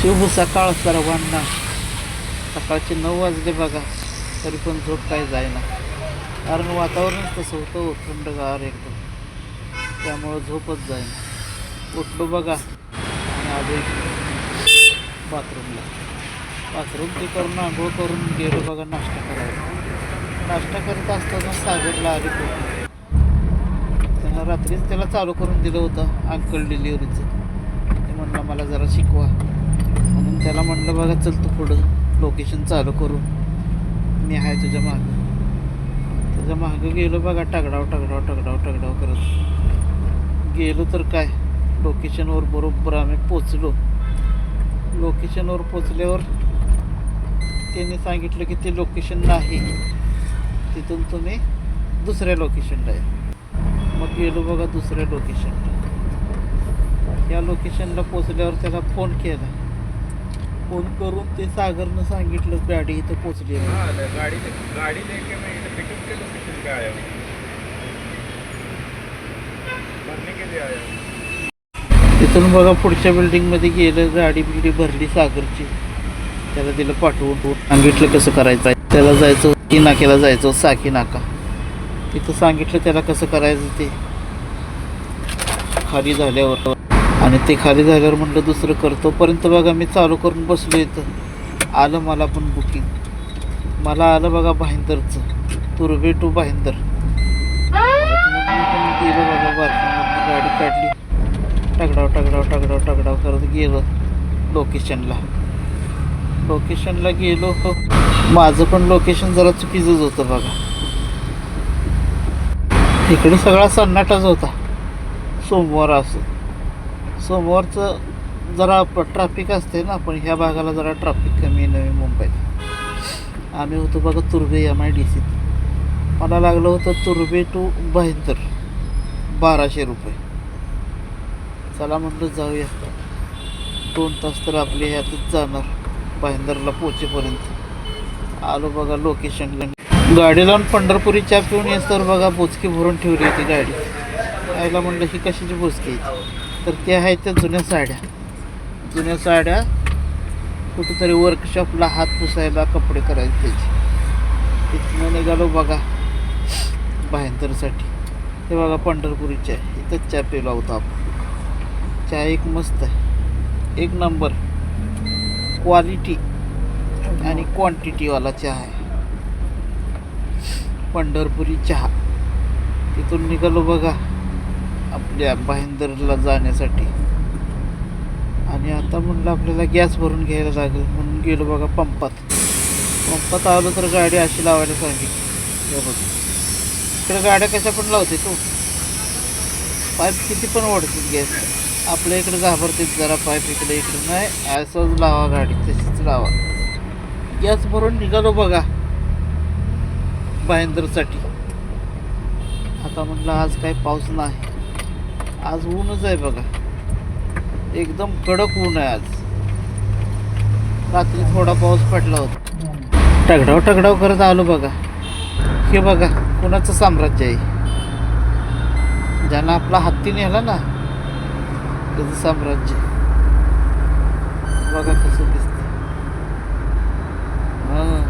शुभ सकाळ सर्वांना. सकाळचे नऊ वाजले बघा तरी पण झोप काय जायना कारण वातावरणच तसं होतं थंडगार एकदम. त्यामुळं झोपच जाईना. उठलो बघा. आणि आधी बाथरूमला. बाथरूम ते करून आंघोळ करून गेलो बघा नाश्ता करायला. नाश्ता करत असताना सागरला आली पोटी त्यांना रात्रीच त्याला चालू करून दिलं होतं अंकल डिलिव्हरीचं. ते म्हणलं मला जरा शिकवा. म्हणून त्याला म्हटलं बघा चल तू पुढं लोकेशन चालू करू. मी आहे तुझ्या मागं. त्याच्या मागं गेलो बघा टगडाव टगडाव टगडाव टगडाव करत. गेलो तर काय? लोकेशनवर बरोबर आम्ही पोचलो लोकेशनवर पोचल्यावर त्याने सांगितलं की ते लोकेशन नाही. तिथून तुम्ही दुसऱ्या लोकेशनला आहे मग गेलो बघा दुसऱ्या लोकेशनला या लोकेशनला पोचल्यावर त्याला फोन केला. फोन करून ते सागरनं सांगितलं गाडी इथं पोचली आहे. हाँ, गाड़ी गाड़ी लेके मैं इधर पिकअप के लोकेशन पे आया हूँ भरने के लिए आया हूँ तिथून बघा पुढच्या बिल्डिंगमध्ये गेलं गाडी बिगडी भरली सागरची. त्याला दिलं पाठवून. सांगितलं कसं करायचं आहे. त्याला जायचं की नाक्याला जायचं साकी नाका तिथं सांगितलं त्याला कसं करायचं ते. खाली झाल्यावर. आणि ते खाली झाल्यावर म्हटलं दुसरं करतो. पर्यंत बघा मी चालू करून बसलो इथं. आलं मला पण बुकिंग मला आलं बघा भाईंदरचं. तुर्बे टू भाईंदर. गेलं गेलो बघा बाथरूममधनं गाडी काढली. टगडाव टगडाव टगडाव टगडाव करत गेलो लोकेशनला लोकेशनला गेलो हो. माझं पण लोकेशन जरा चुकीचंच होतं बघा. इकडे सगळा सन्नाटाच होता. सोमवार असं. सोमवारचं जरा ट्रॅफिक असते ना पण ह्या भागाला जरा ट्रॅफिक कमी आहे नवी मुंबईत. आम्ही होतो बघा तुर्बे एम आय डी सीत मला लागलं होतं तुर्बे टू बहिंदर बाराशे रुपये. चला म्हटलं जाऊया. दोन तास तर आपले ह्यातच जाणार बहिंदरला पोचेपर्यंत आलो बघा लोकेशनला गाडी लावून पंढरपुरी चा पिऊन येस तर बघा बोचकी भरून ठेवली होती गाडी. आईला म्हणलं ही कशाची बोचकी आहे तर त्या आहेत त्या जुन्या साड्या. जुन्या साड्या कुठेतरी वर्कशॉपला हात पुसायला कपडे करायचे त्याचे. इथनं निघालो बघा भायंदरसाठी हे बघा पंढरपुरी चहा इथंच चहा पिला होता आपण. चहा एक मस्त आहे. एक नंबर. क्वालिटी आणि क्वांटिटीवाला चहा आहे. पंढरपुरी चहा. तिथून निघालो बघा. आपल्या भाईंदरला जाण्यासाठी. आणि आता म्हणलं आपल्याला गॅस भरून घ्यायला लागेल म्हणून गेलो बघा पंपात. पंपात आलो तर गाडी अशी लावायला सांगितली. हे बघ. इकडे गाड्या कशा पण लावते तू. पाईप किती पण ओढतील गॅस. आपल्या इकडे घाबरतेच जरा पाईप इकडे इकडे. नाही असंच लावा गाडी तशीच लावा. गॅस भरून निघालो बघा. भाईंदरसाठी आता म्हटलं आज काही पाऊस नाही. आज ऊनच आहे बघा. एकदम कडक ऊन आहे आज. रात्री थोडा पाऊस पडला होता. टगडाव टगडाव करत आलो बघा. हे बघा कुणाचं साम्राज्य आहे? ज्यानं आपला हत्ती नेला ना त्याचं साम्राज्य. बघा कसं दिसतं हां.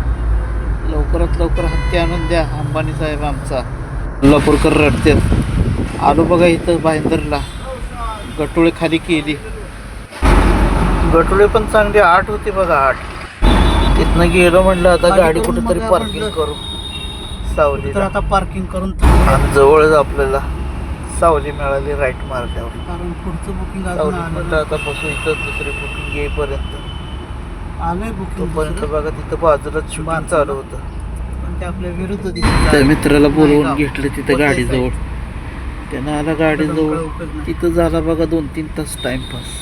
लवकरात लवकर हत्ती आणून द्या अंबानी साहेब आमचा. कोल्हापूरकर रडतात. आलो बघा इथं भाईंदरला गटोळे खाली केली. गटोळे पण चांगली आठ होती बघा आठ. तिथनं गेलो म्हणलं आता गाडी कुठेतरी पार्किंग करू. सावली तर आता पार्किंग करून आणि जवळच आपल्याला सावली मिळाली राईट मारल्यावर कारण पुढचं बुकिंग सावली म्हटलं आता बसू इथं दुसरी बुकिंग येईपर्यंत. आलंय बुकिंग तोपर्यंत बघा तिथं बाजूलाच शूटिंग चालू होतं. पण ते आपल्या विरुद्ध त्या मित्राला बोलवून घेतलं तिथं गाडीजवळ. त्यानं आला गाडीजवळ. तिथं झाला बघा दोन तीन तास टाइमपास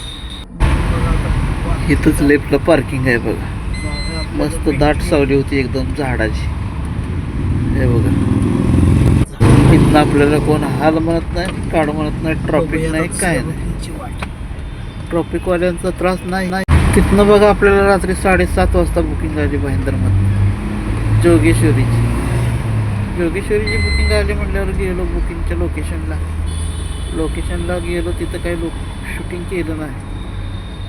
इथंच लेफ्टला पार्किंग आहे बघा. मस्त दाट सावली होती एकदम झाडाची. हे बघा. इथनं आपल्याला कोण हाल म्हणत नाही काढ म्हणत नाही ट्रॉफिक नाही काय नाही. ट्रॉफिकवाल्यांचा त्रास नाही तिथनं बघा आपल्याला रात्री साडेसात वाजता बुकिंग आली भाईंदरमध्ये जोगेश्वरीची. जोगेश्वरीची बुकिंग आली म्हटल्यावर गेलो बुकिंगच्या लोकेशनला लोकेशनला गेलो तिथं काही लोक शूटिंग केलं नाही.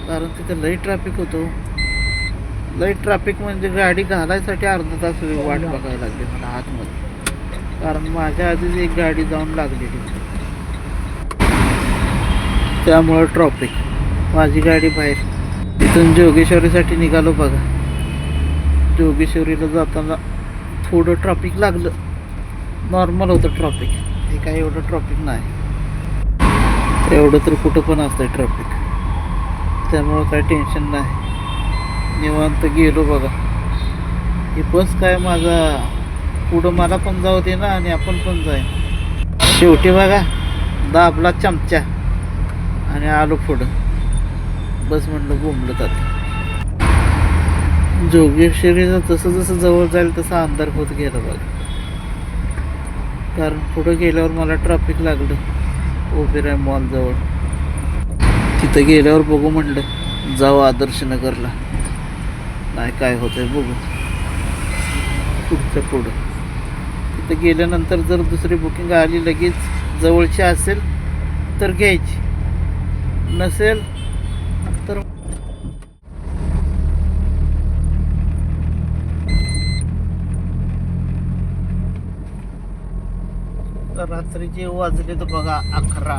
कारण तिथं लई ट्रॅफिक होतो. लई ट्रॅफिक म्हणजे गाडी घालायसाठी अर्धा तास वाट बघायला लागली मला आतमध्ये. कारण माझ्या आधीच एक गाडी जाऊन लागलेली. त्यामुळं ट्रॉफिक माझी गाडी बाहेर. तिथून जोगेश्वरीसाठी निघालो बघा. जोगेश्वरीला जाताना थोडं ट्रॉफिक लागलं. नॉर्मल होतं ट्रॉफिक हे काही एवढं ट्रॉफिक नाही. एवढं तर कुठं पण असतं ट्रॉफिक त्यामुळं काही टेन्शन नाही. निवांत गेलो बघा. ही बस काय माझा पुढं मला पण जाऊ दे ना आणि आपण पण जाईन शेवटी बघा दाबला चमचा आणि आलो पुढं. बस म्हणलं घुमलं जात. जोगेश्वरीचं जसं जसं जवळ जाईल तसा अंधार होत गेला बघा. कारण पुढं गेल्यावर मला ट्रॅफिक लागलं. ओबेराय मॉलजवळ. तिथं गेल्यावर बघू म्हणलं जाऊ आदर्श नगरला. नाही काय होतंय बघू. पुढच्या पुढं. तिथं गेल्यानंतर जर दुसरी बुकिंग आली लगेच जवळची असेल तर घ्यायची. नसेल तर रात्रीचे वाजले तर बघा अकरा.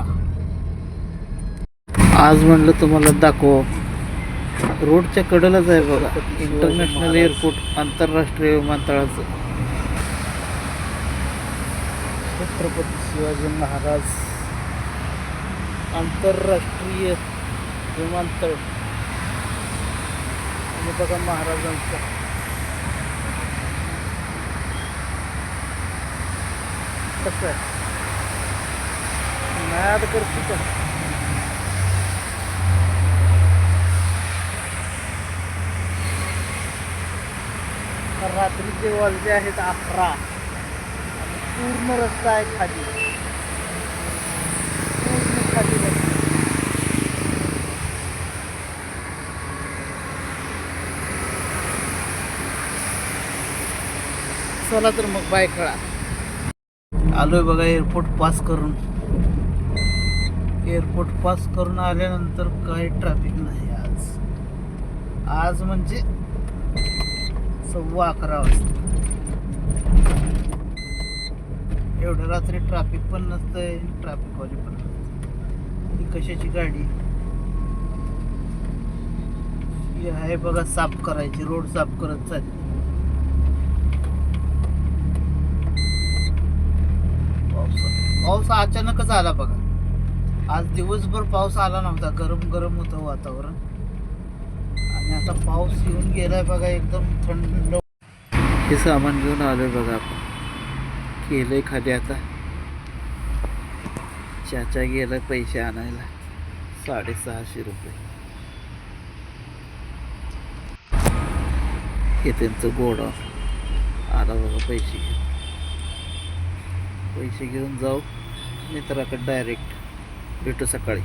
आज म्हणलं तुम्हाला दाखव. रोडच्या कडेलाच आहे बघा. इंटरनॅशनल एअरपोर्ट आंतरराष्ट्रीय विमानतळाचं. छत्रपती शिवाजी महाराज आंतरराष्ट्रीय विमानतळ. आणि बघा महाराजांचा. कसं आहे मॅद करते का तर रात्रीचे वाजले आहेत अकरा आणि पूर्ण रस्ता आहे खाली. पूर्ण खाली चला तर मग बाय कळा. आलोय बघा एअरपोर्ट पास करून. एअरपोर्ट पास करून आल्यानंतर काही ट्रॅफिक नाही आज. आज म्हणजे सव्वा अकरा वाजता. एवढ्या रात्री ट्रॅफिक पण नसतंय ट्रॅफिकवाली पण नसतं ही कशाची गाडी? ही आहे बघा साफ करायची रोड साफ करत चालली. पाऊस अचानकच आला बघा. आज दिवसभर पाऊस आला नव्हता. गरम गरम होतं वातावरण. आणि आता पाऊस येऊन गेलाय बघा एकदम थंड. हे सामान घेऊन आलोय बघा आपण. केलंय खाली आता. चाचा गेलाय पैसे आणायला. साडेसहाशे रुपये. हे त्यांचं गोडाऊन. आला बघा पैसे घेऊन. पैसे घेऊन जाऊ. मित्राकडे डायरेक्ट भेटू सकाळी.